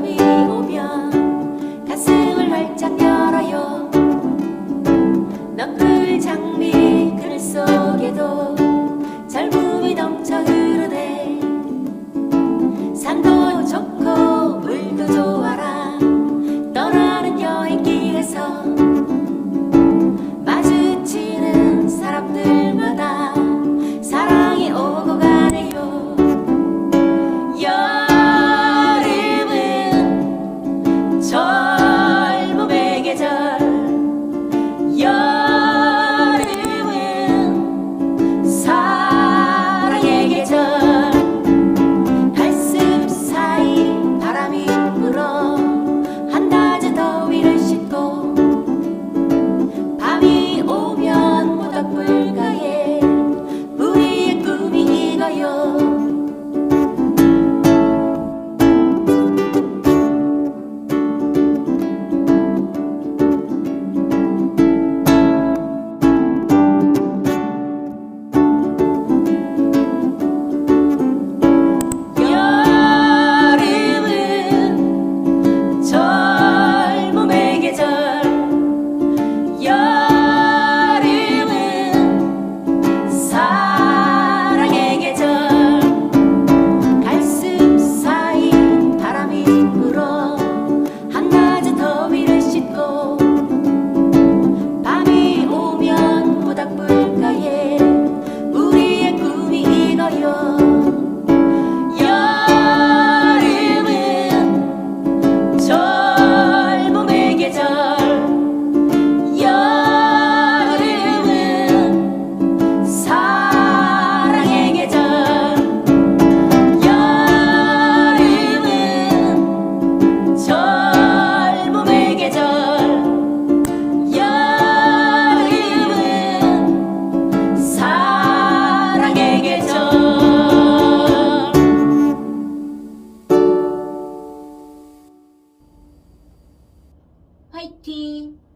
여름이 오면 가슴을 활짝 열어요. 너클 장미 그늘 속에도 젊음이 넘쳐흐 Hi, team.